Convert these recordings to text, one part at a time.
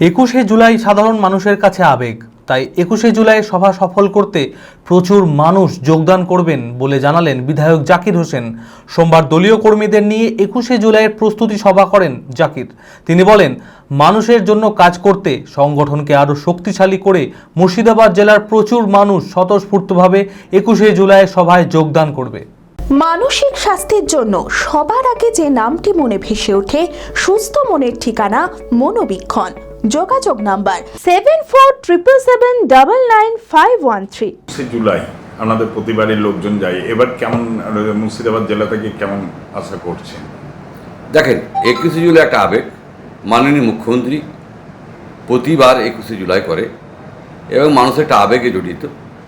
একুশে জুলাই সাধারণ মানুষের কাছে আবেগ। তাই একুশে জুলাই সভা সফল করতে প্রচুর মানুষ যোগদান করবেন বলে জানালেন বিধায়ক জাকির হোসেন। সোমবার দলীয় কর্মীদের নিয়ে একুশে জুলাইয়ের প্রস্তুতি সভা করেন জাকির। তিনি বলেন, মানুষের জন্য কাজ করতে সংগঠনকে আরও শক্তিশালী করে মুর্শিদাবাদ জেলার প্রচুর মানুষ স্বতঃস্ফূর্তভাবে একুশে জুলাই সভায় যোগদান করবে। মানসিক স্বাস্থ্যের জন্য সবার আগে যে নামটি মনে ভেসে ওঠে, সুস্থ মনের ঠিকানা মনোবীক্ষণ। যোগাযোগ number seven four triple seven double nine five one three সে জুলাই আমাদের প্রতিবারের লোকজন যায়। এবার কেমন মুর্শিদাবাদ জেলা থেকে কেমন আশা করছেন? দেখেন একুশে জুলাই একটা আবেগ মাননীয় মুখ্যমন্ত্রী প্রতিবার একুশে জুলাই করে এবং মানুষ একটা আবেগে জড়িত।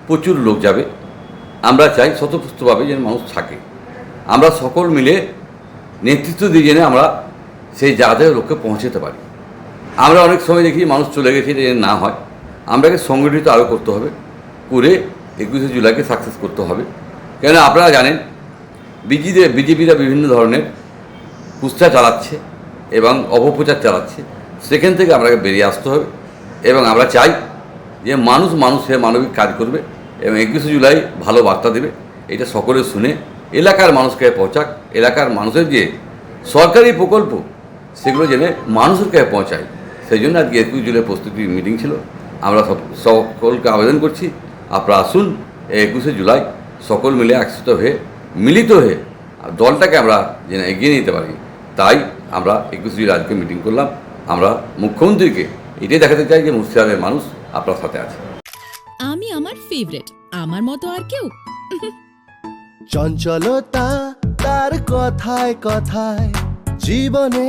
প্রচুর লোক যাবে। আমরা চাই স্বতঃস্ফূর্তভাবে যেন মানুষ থাকে। আমরা সকল মিলে নেতৃত্ব দিয়ে জেনে আমরা সেই জায়গায় লোককে পৌঁছাতে পারি। আমরা অনেক সময় দেখি মানুষ চলে গেছে এটা না হয়। আমরাকে সংগঠিত আরও করতে হবে, করে একুশে জুলাইকে সাকসেস করতে হবে। কেন আপনারা জানেন বিজিদের বিজেপিরা বিভিন্ন ধরনের কুস্তা চালাচ্ছে এবং অপপ্রচার চালাচ্ছে। সেখান থেকে আমাকে বেরিয়ে আসতে হবে এবং আমরা চাই যে মানুষ মানুষের মানবিক কাজ করবে এবং একুশে জুলাই ভালো বার্তা দেবে। এটা সকলে শুনে এলাকার মানুষকে পৌঁছাক, এলাকার মানুষের যে সরকারি প্রকল্প, সেগুলো জেনে মানুষের কাছে পৌঁছায়। সেই জন্য আজকে একুশ জুলাই প্রস্তুতি মিটিং ছিল। আমরা সকলকে আবেদন করছি আপনারা আসুন একুশে জুলাই সকল মিলে একসাথে হয়ে মিলিত হয়ে দলটাকে আমরা যেন এগিয়ে নিতে পারি। তাই আমরা একুশে জুলাই আজকে মিটিং করলাম। আমরা মুখ্যমন্ত্রীকে এটাই দেখাতে চাই যে মুর্শিদাবাদের মানুষ আপনার সাথে আছে। আমি আমার ফেভারিট আমার মতো আর কেউ? চঞ্চলতা তার কথায় কথায় জীবনে